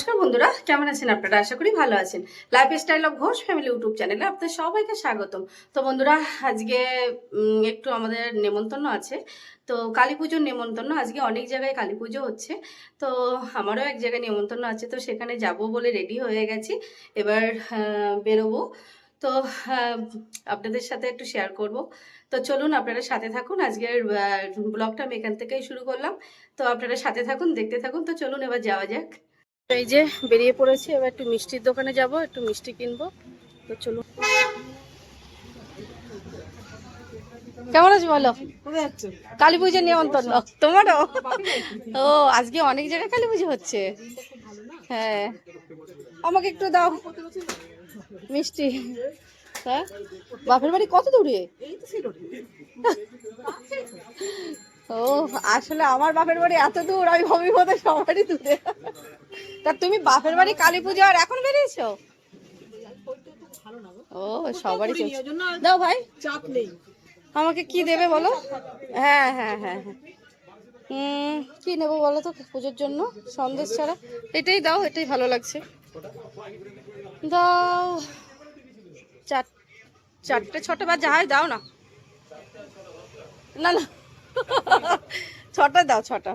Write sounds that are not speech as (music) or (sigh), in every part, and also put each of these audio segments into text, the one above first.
নমস্কার বন্ধুরা, কেমন আছেন আপনারা? আশা করি ভালো আছেন। Life style of Ghosh family YouTube চ্যানেলে আপনাদের সবাইকে স্বাগতম। তো বন্ধুরা, আজকে একটু আমাদের নেমন্তন্ন আছে। তো কালী পুজোর নেমন্তন্ন, আজকে অনেক জায়গায় কালী পুজো হচ্ছে। তো আমারও এক জায়গায় নেমন্তন্ন আছে, তো সেখানে যাব বলে রেডি হয়ে গেছি। এবার বেরোবো। তো আপনাদের সাথে একটু শেয়ার করব। তো চলুন, আপনারা সাথে থাকুন। আজকের ব্লগটা আমি এখান থেকেই শুরু করলাম। তো আপনারা সাথে থাকুন, দেখতে থাকুন। তো চলুন, এবার যাওয়া যাক। এই যে বেরিয়ে পড়েছি এবার একটু মিষ্টির দোকানে যাব একটু মিষ্টি কিনবো। তো চলুন। কেমন আছো বলো? কালী পুজো নিমন্ত্রণ। তোমারও ও আজকে অনেক জায়গায় কালী পুজো হচ্ছে। হ্যাঁ। আমাকে একটু দাও। মিষ্টি। হ্যাঁ? বাপের বাড়ি কত দূরে? (laughs) ও আসলে আমার বাপের বাড়ি এত দূর আমি ভাবি বোধ সবারই দূরে। তা তুমি বাপের বাড়ি কালী পুজো আর এখন বেরিয়েছো? ও সবারই। দাও ভাই। চাপ নেই। আমাকে কি দেবে বলো? হ্যাঁ হ্যাঁ হ্যাঁ হ্যাঁ। কি নেব বলো তো পুজোর জন্য? সন্দেশ ছাড়া। এটাই দাও এটাই ভালো লাগছে। দাও। চার চারটে ছটা বা যাই দাও না। না না। (laughs) ছটা দাও, ছটা।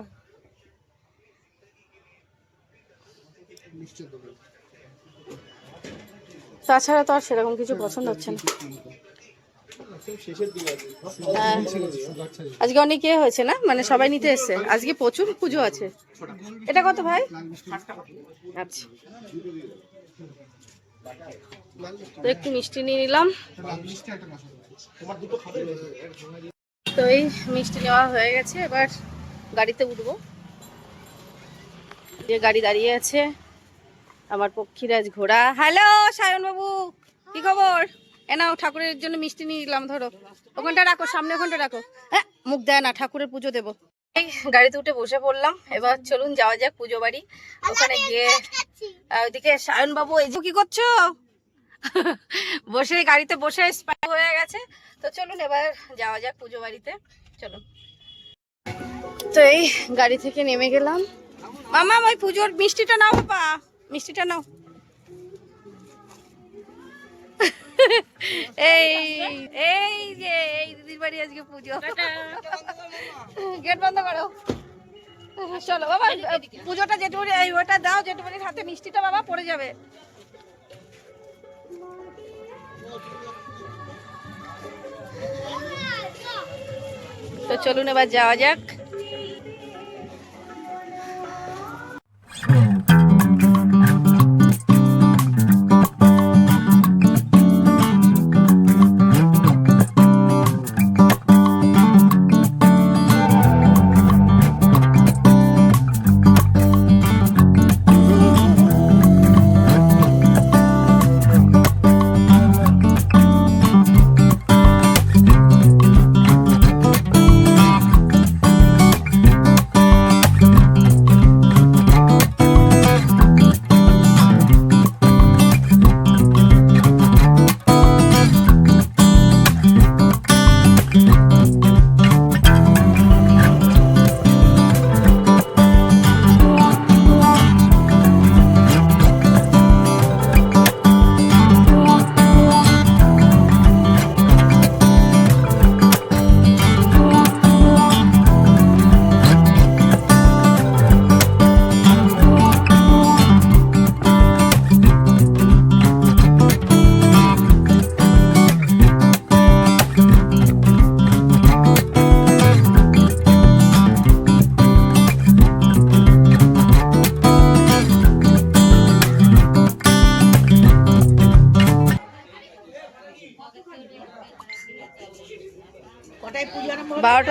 তাছাড়া তো আর সেরকম কিছু পছন্দ হচ্ছে না। আজকে অনেক ইয়ে হয়েছে না? মানে সবাই নিতে এসছে। আজকে প্রচুর পুজো আছে। এটা কত ভাই? আচ্ছা। তো একটু মিষ্টি নিয়ে নিলাম। তো এই মিষ্টি নেওয়া হয়ে গেছে এবার গাড়িতে উঠবো। যে গাড়ি দাঁড়িয়ে আছে আমার পক্ষীরাজ ঘোড়া। হ্যালো সায়ন বাবু কি খবর? এ নাও ঠাকুরের জন্য মিষ্টি নিয়ে নিলাম ধরো। ওখানটা রাখো সামনে ওখানটা রাখো। হ্যাঁ মুখ দেয় না ঠাকুরের পুজো দেবো। এই গাড়িতে উঠে বসে পড়লাম এবার চলুন যাওয়া যাক পুজো বাড়ি। ওখানে গিয়ে ওইদিকে সায়ন বাবু এই যে কি করছ? বসে গাড়িতে বসে স্পাই হয়ে গেছে। তো চলুন এবার যাওয়া যাক পুজো বাড়িতে। চলুন। তো এই গাড়ি থেকে নেমে গেলাম। মামা ওই পুজোর মিষ্টিটা নাও বাবা। মিষ্টিটা নাও। এই এই যে এই দিদির বাড়ি আজকে পুজো। গেট বন্ধ করো। চলো বাবা পুজোটা জেঠুমনি এই ওটা দাও জেঠুমনির হাতে মিষ্টিটা বাবা পড়ে যাবে। তো চলুন এবার যাওয়া যাক।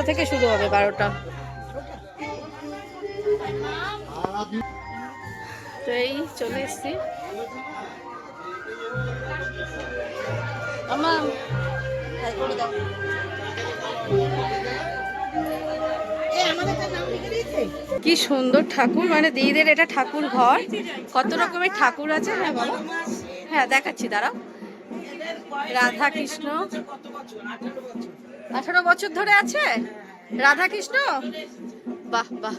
থেকে শুরু হবে বারোটা। তো এই চলে এসছি। আমার কি সুন্দর ঠাকুর মানে দিদিদের এটা ঠাকুর ঘর। কত রকমের ঠাকুর আছে হ্যাঁ বাবা হ্যাঁ দেখাচ্ছি দাঁড়াও। রাধা কৃষ্ণ আঠারো বছর ধরে আছে? রাধা কৃষ্ণ বাহ বাহ।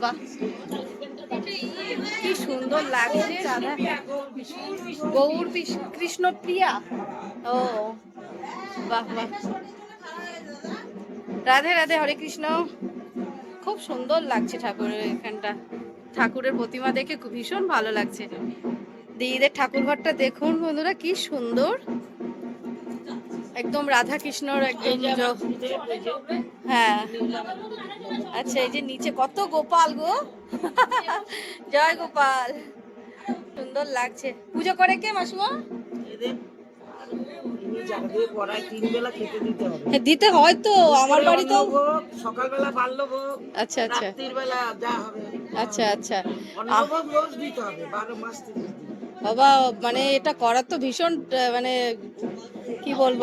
বাহ। কি সুন্দর লাগছে, রাধা। গৌর কৃষ্ণ প্রিয়া ও, বাহ বাহ। রাধে রাধে, হরে কৃষ্ণ। খুব সুন্দর লাগছে ঠাকুরের এখানটা। ঠাকুরের প্রতিমা দেখে ভীষণ ভালো লাগছে। দিদিদের ঠাকুর ঘরটা দেখুন বন্ধুরা, কি সুন্দর। একদম রাধা কৃষ্ণর একদম হ্যাঁ। আচ্ছা এই যে নিচে কত গোপাল গো? জয় গোপাল। সুন্দর লাগছে। পুজো করে কে মাসুমা? দিতে হ্যাঁ, দিতে হয় তো আমার বাড়িতেও অন্নভোগ, সকালবেলা বাল্যভোগ আচ্ছা আচ্ছা। বেলা যা হবে। আচ্ছা আচ্ছা। রোজ দিতে হবে বারো মাস বাবা মানে এটা করার তো ভীষণ মানে কি বলব?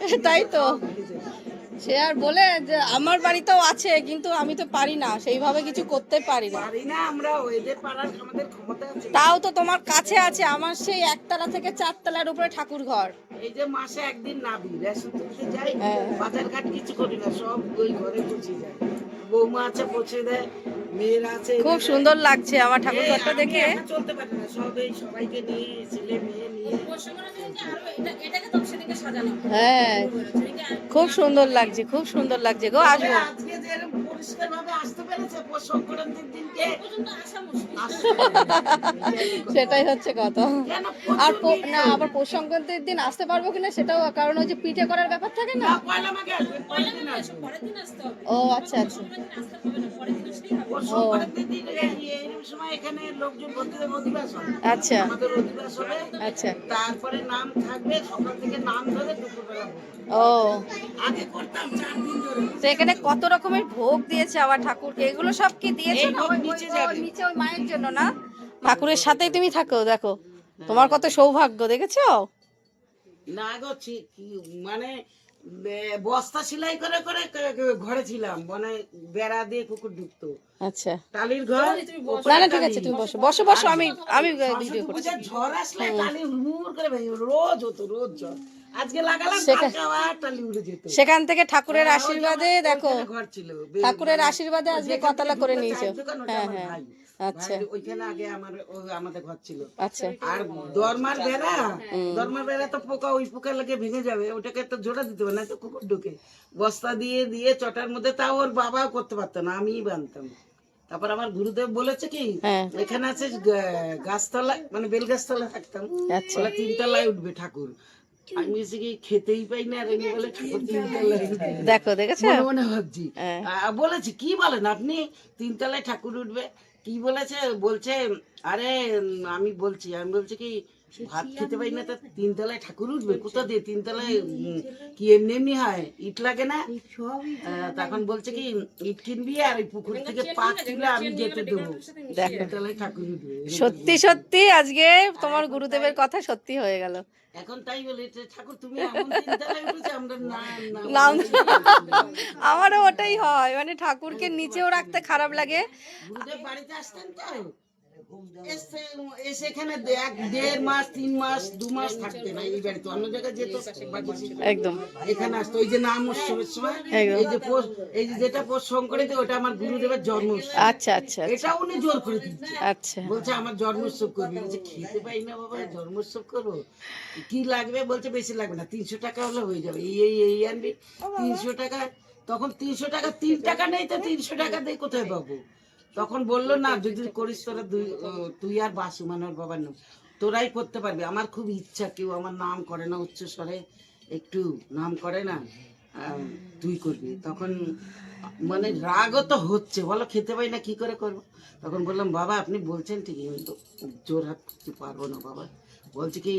খুব (laughs) তাই তো। সে আর বলে যে আমার বাড়িতেও আছে কিন্তু আমি তো পারি না। সেইভাবে কিছু করতে পারি না। তাও তো তোমার কাছে আছে আমার সেই একতলা থেকে চারতলার উপরে ঠাকুর ঘর। এই যে মাসে একদিন নাবি রেশন তুলতে যাই। হ্যাঁ। বাজার ঘাট কিছু করি না সব ওই ঘরে যায়। বৌমা আছে পৌঁছে দেয় মেয়েরা আছে খুব সুন্দর লাগছে আমার ঠাকুর ঘরটা দেখে। চলতে পারি না সব এই সবাইকে নিয়ে ছেলে মেয়ে হ্যাঁ খুব সুন্দর লাগছে খুব সুন্দর লাগছে গো আসব। (laughs) সেটাই হচ্ছে কথা। আর না আবার পৌষ সংক্রান্তির দিন আসতে পারব কিনা সেটাও কারণ ওই যে পিঠে করার ব্যাপার থাকে না। ও আচ্ছা আচ্ছা। আচ্ছা। আচ্ছা। তারপরে নাম থাকবে সকাল থেকে নাম ধরে দুপুরবেলা ও। আগে করতাম চার দিন ধরে। তো এখানে কত রকমের ভোগ দিয়েছে আবার ঠাকুরকে? এগুলো সব কি দিয়েছে না নিচে যাবে। নিচে ওই মায়ের জন্য না? ঠাকুরের সাথেই তুমি থাকো দেখো। তোমার কত সৌভাগ্য দেখেছ? না গো মানে বস্তা সেলাই করে করে ঘরে ছিলাম। মানে বেড়া দিয়ে কুকুর ঢুকতো। আচ্ছা। টালির ঘর না না ঠিক আছে তুমি বসো। বসো বসো আমি আমি ভিডিও করছি। ঝড় আসলে টালি হুড় করে ভেঙে রোজ হতো রোজ ঝড়। আজকে লাগালাম সেটা- কালকে টালি উড়ে যেত। সেখান থেকে ঠাকুরের হ্যাঁ, আশীর্বাদে দেখো ঘর ছিল। ঠাকুরের আশীর্বাদে আজকে কতলা করে নিয়েছো। হ্যাঁ হ্যাঁ। ভাই। আচ্ছা। ওইখানে আগে আমার আমাদের ঘর ছিল। আচ্ছা। আর দরমার বেড়া দরমার বেড়া তো পোকা ওই পোকা লেগে ভেঙে যাবে ওটাকে তো জোড়া দিতে হবে না তো কুকুর ঢুকে। বস্তা দিয়ে দিয়ে চটার মধ্যে তাও ওর বাবাও করতে পারতো না আমিই বানতাম। তারপর আমার গুরুদেব বলেছে কি হ্যাঁ। এখানে আছে গা- গাছতলা মানে বেল গাছতলা থাকতাম আচ্ছা। তিনতলায় উঠবে ঠাকুর। আমি এসে কি খেতেই পাই না বলে দেখো দেখেছ? মনে মনে ভাবছি। হ্যাঁ। বলেছি কি বলেন আপনি? তিনতলায় ঠাকুর উঠবে কি বলেছে? বলছে আরে আমি বলছি আমি বলছি কি ভাত খেতে পাই না তো তিনতলায় ঠাকুর উঠবে কোথা দিয়ে? তিনতলায় কি এমনি এমনি হয়? ইট লাগে না? আহ, তখন বলছে কি ইট কিনবি আর ওই পুকুর থেকে পাত তুলে আমি যেতে দেবো। দেখো তিনতলায় ঠাকুর উঠবে। সত্যি সত্যি আজকে তোমার গুরুদেবের কথা সত্যি হয়ে গেল। এখন তাই বলে ঠাকুর তুমি এমন তিনতলায় উঠেছো আমরা না নাম আমারও ওটাই হয় মানে ঠাকুরকে নিচেও রাখতে খারাপ লাগে। বাড়িতে আসতেন তো? এসে এসে এখানে দে- এক দেড় মাস তিন মাস দু মাস থাকতেন না এই বাড়িতে। অন্য জায়গায় যেত একদম। এখানে আসতো ওই যে নাম উৎসবের সময় এই যে এই যে যেটা পোষ সংকরিত ওটা আমার গুরুদেবের জন্ম উৎসব আচ্ছা আচ্ছা। এটা উনি জোর করে দিচ্ছে। আচ্ছা। বলছে আমার জন্মোৎসব করবি। বলছে খেতে পাই না বাবা জন্মোৎসব করব। কি লাগবে? বলছে বেশি লাগবে না তিনশো টাকা হলে হয়ে যাবে। এই এই এই আনবি। তিনশো টাকা তখন তিনশো টাকা তিন টাকা নেই তো তিনশো টাকা দিয়ে কোথায় পাবো? তখন বলল না যদি করিস তোরা তুই আর বাসু মানে ওর বাবার নাম। তোরাই করতে পারবি। আমার খুব ইচ্ছা কেউ আমার নাম করে না উচ্চ স্বরে একটু নাম করে না তুই করবি। তখন মানে রাগও তো হচ্ছে বলো খেতে পাই না কি করে করব? তখন বললাম বাবা আপনি বলছেন ঠিকই আমি তো জোর হাত করতে পারব না বাবা। বলছে কি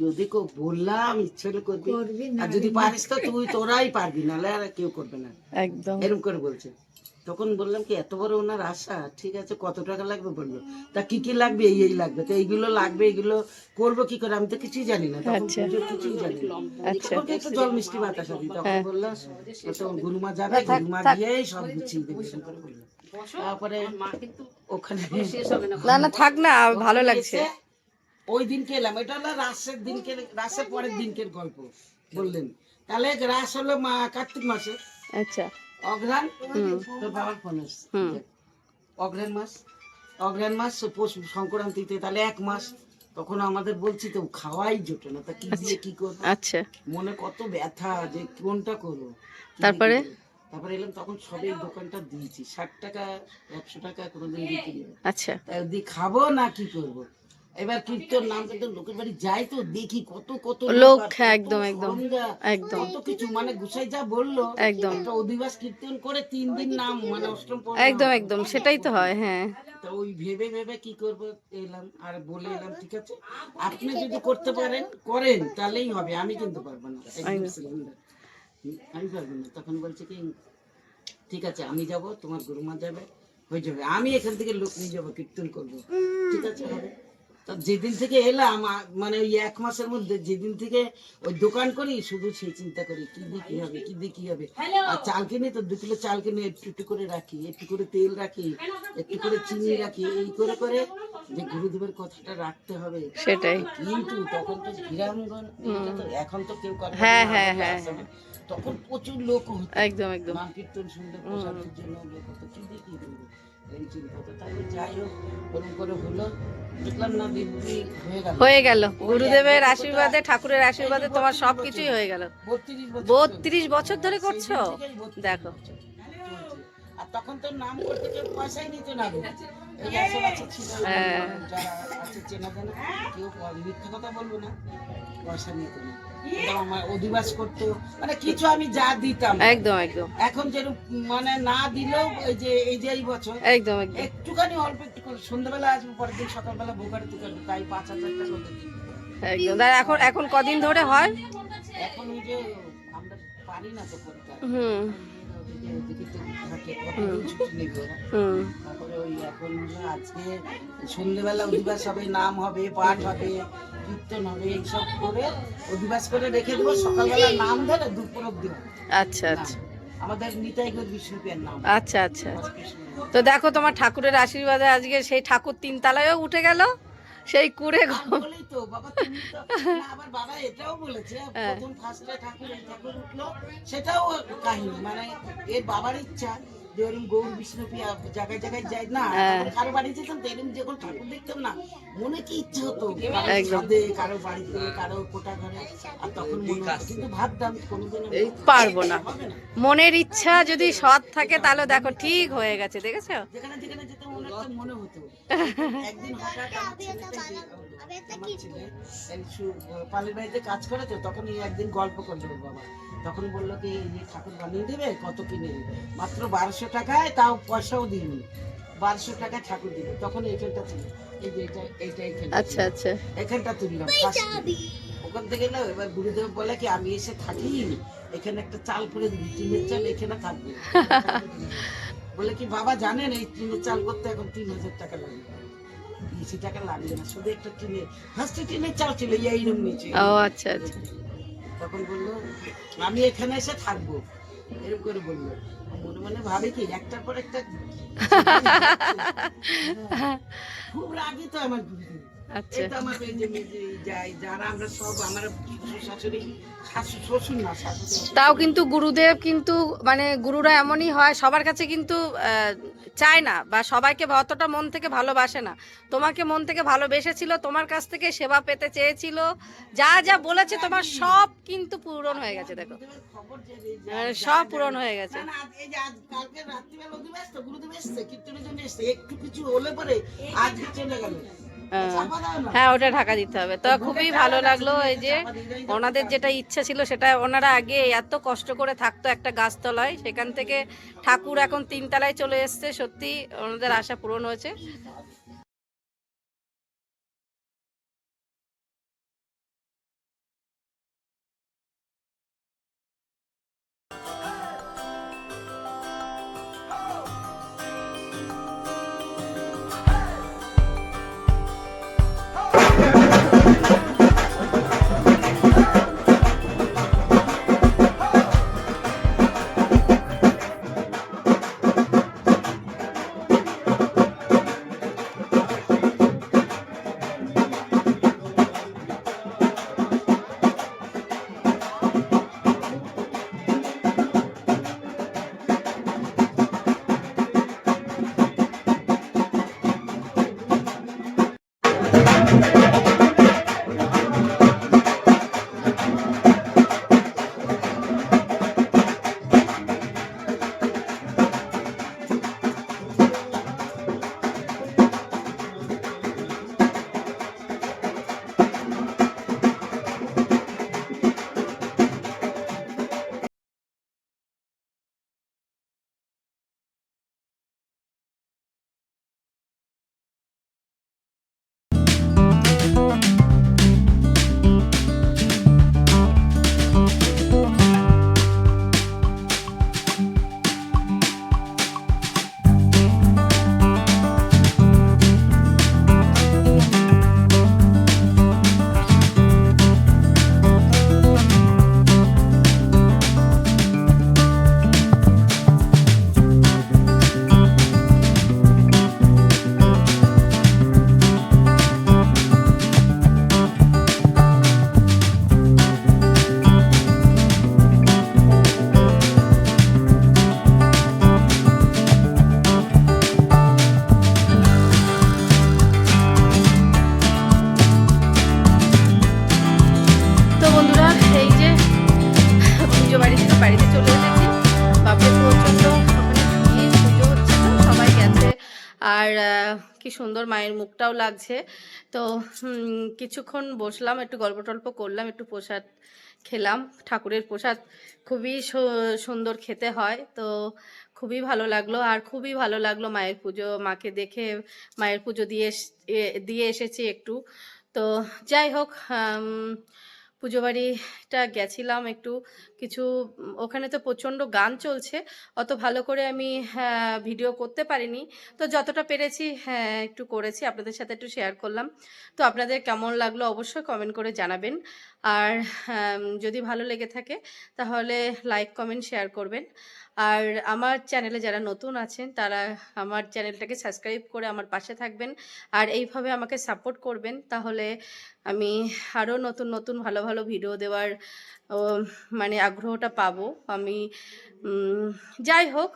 যদি কেউ বললাম ইচ্ছে হলে করবি। আর যদি পারিস তো তুই তোরাই পারবি নাহলে আর কেউ করবে না। একদম। এরকম করে বলছে। তখন বললাম কি এত বড় ওনার আশা ঠিক আছে কত টাকা লাগবে? বলল তা কি কি লাগবে? এই এই লাগবে। তো এইগুলো লাগবে এগুলো করব কি করে? আমি তো কিছুই জানি না তখন আচ্ছা। কিছুই জানি না। আচ্ছা। ওকে একটু জল মিষ্টি বাতাসা দিই তখন হ্যাঁ। বলল ও গুরুমা যাবে গুরুমা গিয়েই সব গুছিয়ে দেবে করে বলল। তারপরে ওখানে না। না থাক না ভালো লাগছে। ওই দিনকে এলাম এটা হলো রাসের দিনকে রাসের পরের দিনকের গল্প বললেন। তাহলে রাস হলো মা কার্তিক মাসে। আচ্ছা। হুম। তোর বাবার ফোন এসছে। মাস অগ্রহণ মাস পৌষ সংক্রান্তিতে তাহলে এক মাস তখন আমাদের বলছি তো খাওয়াই জোটে না তা কি দিয়ে কি করব? আচ্ছা। মনে কত ব্যথা যে কোনটা করব? তারপরে? তারপরে এলাম তখন সবে দোকানটা দিয়েছি ষাট টাকা একশো টাকা কোনোদিন হয়। আচ্ছা। তাই দিয়ে খাব না কি করব? এবার কীর্তন নাম কিন্তু লোকের বাড়ি যাই তো দেখি কত কত লোক, একদম, একদম। একদম। কত কিছু। মানে যা বলল একদম। একটা অধিবাস কীর্তন করে তিন দিন নাম মানে অষ্টম একদম একদম সেটাই তো হয় হ্যাঁ। তো ওই ভেবে ভেবে কি করব এলাম আর বলে এলাম ঠিক আছে? আপনি যদি করতে পারেন করেন তাহলেই হবে আমি কিন্তু পারব না। আমি পারব না তখন বলছে কি ঠিক আছে আমি যাব তোমার গুরুমা যাবে হয়ে যাবে। আমি এখান থেকে লোক নিয়ে যাব কীর্তন করব। ঠিক আছে হবে। তা যেদিন থেকে এলাম মানে ওই এক মাসের মধ্যে যেদিন থেকে ওই দোকান করি শুধু সেই চিন্তা করি কি দিয়ে কি হবে কি দিয়ে কি হবে। আর চাল কিনে তো দু কিলো চাল কিনে একটু একটু করে রাখি একটু করে তেল রাখি একটু করে চিনি রাখি এই করে করে যে গুরুদেবের কথাটা রাখতে হবে। সেটাই। কিন্তু তখন তো তো এখন তো কেউ করে না, হ্যাঁ, আমাদের হ্যাঁ, হ্যাঁ, তখন প্রচুর লোক হতো। একদম একদম। কীর্তন শুনলে প্রসাদের জন্য লোক হতো। কি দিয়ে কি এই চিন্তা তো তাহলে যাই হোক ওরকম করে হলো দেখলাম না দিব্যি হয়ে গেল। গুরুদেবের আশীর্বাদে ঠাকুরের আশীর্বাদে তোমার সব কিছুই হয়ে গেল। বত্রিশ বছর ধরে করছ? সেই দিন থেকেই 32 দেখো। আর তখন তো নাম করতে কেউ পয়সাই নিত না গো। এই আশেপাশে ছিল। হ্যাঁ। যারা আছে চেনা জানা কেউ মিথ্যে কথা বলব না পয়সা নিত না। আমার অধিবাস করতো। মানে কিছু আমি যা দিতাম। একদম একদম। এখন যেরকম মানে না দিলেও এই যে এই যে এই বছর একদম একদম। একটুখানি অল্প একটু করে সন্ধ্যাবেলা আসব পরের দিন সকালবেলা বোকারিতে করব তাই পাঁচ হাজার টাকা একদম। এখন এখন কদিন ধরে হয়? এখন ওই যে আমরা পারি না তো করতে। হুম। তারপরে ওই এখন আজকে সন্ধ্যেবেলা অধিবাস হবে নাম হবে পাঠ হবে কীর্তন হবে এইসব করে অধিবাস করে রেখে দেবো সকালবেলা নাম। ধরে দুপুর অব্দি আচ্ছা আচ্ছা। আমাদের নিতাই নাম আচ্ছা আচ্ছা আচ্ছা তো দেখো তোমার ঠাকুরের আশীর্বাদে আজকে সেই ঠাকুর তিন তিনতলায়ও উঠে গেল। সেই কুড়ে বলেই তো বাবা তুমি আবার বাবা এটাও বলেছে হ্যাঁ। প্রথম ফার্স্টে ঠাকুর ঠাকুর উঠল সেটাও কাহিনী মানে এর বাবার ইচ্ছা যে ওরকম গৌর বিষ্ণু পিয়া জায়গায় জায়গায় যায় না হ্যাঁ। কারও বাড়ি যেতাম তো এরকম যখন ঠাকুর দেখতাম না মনে কি ইচ্ছে হতো কারও ছাদে কারও বাড়িতে কারও কোটা ঘরে আর তখন মনে কিন্তু ভাবতাম কোনোদিন পারব না মনের ইচ্ছা যদি সৎ থাকে তাহলে দেখো ঠিক হয়ে গেছে দেখেছ যেখানে যেখানে যেতে মনে হতো মনে হতো একদিন হঠাৎ আমার ছেলে পালের বাড়িতে কাজ করে তো তখন একদিন গল্প করল বাবা তখন বলল কি এই যে ঠাকুর বানিয়ে দেবে কত কিনে দেবে মাত্র বারোশো টাকায় তাও পয়সাও দিইনি। বারোশো টাকায় ঠাকুর দিবে তখন এইখানটা ছিল এই যে এটা এইটা এইখানটা আচ্ছা। আচ্ছা। এখানটা তুললাম। ওখান থেকে না এবার গুরুদেব বলে কি আমি এসে থাকি এখানে একটা চাল করে দিবি। টিনের চাল এখানে থাকবে। (laughs) বলে কি বাবা জানেন এই টিনের চাল করতে এখন তিন হাজার টাকা লাগবে বেশি টাকা লাগবে না। শুধু একটা টিনে ফার্স্টে টিনের চাল ছিল এইরকম নিচে। ও আচ্ছা আচ্ছা। তখন বলল আমি এখানে এসে থাকব। এরকম করে বলল। মনে মনে ভাবে কি একটার পর একটা (laughs) খুব রাগি তো আমার আচ্ছা। এটা আমার এই যে মেজে যাই যারা আমরা সব আমার শাশুড়ি শাশু শ্বশুর না শাশুড়ি। তাও কিন্তু গুরুদেব কিন্তু মানে গুরুরা এমনই হয় সবার কাছে কিন্তু চায় না বা সবাইকে অতটা মন থেকে ভালোবাসে না তোমাকে মন থেকে ভালোবেসেছিল, তোমার কাছ থেকে সেবা পেতে চেয়েছিল যা যা বলেছে তোমার সব কিন্তু পূরণ হয়ে গেছে, দেখো সব পূরণ হয়ে গেছে। একটু কিছু হলে পরে আজকে চলে গেল। হ্যাঁ। হ্যাঁ ওটা ঢাকা দিতে হবে। তো খুবই ভালো লাগল এই যে ওনাদের যেটা ইচ্ছা ছিল সেটা ওনারা আগে এত কষ্ট করে থাকতো একটা গাছতলায়। সেখান থেকে ঠাকুর এখন তিনতলায় চলে এসছে। সত্যি ওনাদের আশা পূরণ হয়েছে। চলে এসেছি। সবাই গেছে। আর কি সুন্দর মায়ের মুখটাও লাগছে। তো কিছুক্ষণ বসলাম, একটু গল্প টল্প করলাম, একটু প্রসাদ খেলাম। ঠাকুরের প্রসাদ খুবই সুন্দর খেতে হয়। তো, খুবই ভালো লাগল। আর খুবই ভালো লাগল মায়ের পুজো। মাকে দেখে মায়ের পুজো দিয়ে দিয়ে এসেছি একটু। তো, যাই হোক পুজো বাড়িটা গেছিলাম একটু কিছু ওখানে তো প্রচণ্ড গান চলছে অত ভালো করে আমি হ্যাঁ, ভিডিও করতে পারিনি। তো যতটা পেরেছি হ্যাঁ একটু করেছি আপনাদের সাথে একটু শেয়ার করলাম। তো আপনাদের কেমন লাগল অবশ্যই কমেন্ট করে জানাবেন। আর হ্যাঁ, যদি ভালো লেগে থাকে তাহলে লাইক কমেন্ট শেয়ার করবেন। আর আমার চ্যানেলে যারা নতুন আছেন, তারা আমার চ্যানেলটাকে সাবস্ক্রাইব করে আমার পাশে থাকবেন। আর এইভাবে আমাকে সাপোর্ট করবেন, তাহলে আমি আরও নতুন নতুন ভালো ভালো ভিডিও দেওয়ার মানে আগ্রহটা পাবো। আমি যাই হোক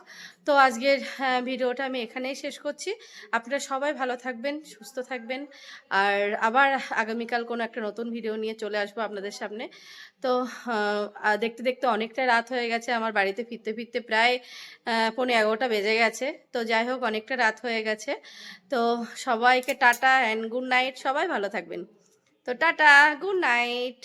তো আজকের হ্যাঁ, ভিডিওটা আমি এখানেই শেষ করছি। আপনারা সবাই ভালো থাকবেন সুস্থ থাকবেন। আর আবার আগামীকাল কোনো একটা নতুন ভিডিও নিয়ে চলে আসব আপনাদের সামনে। তো দেখতে দেখতে অনেকটা রাত হয়ে গেছে। আমার বাড়িতে ফিরতে ফিরতে প্রায় আহ, পৌনে এগারোটা বেজে গেছে। তো যাই হোক অনেকটা রাত হয়ে গেছে। তো সবাইকে টাটা অ্যান্ড গুড নাইট সবাই ভালো থাকবেন। তো টাটা গুড নাইট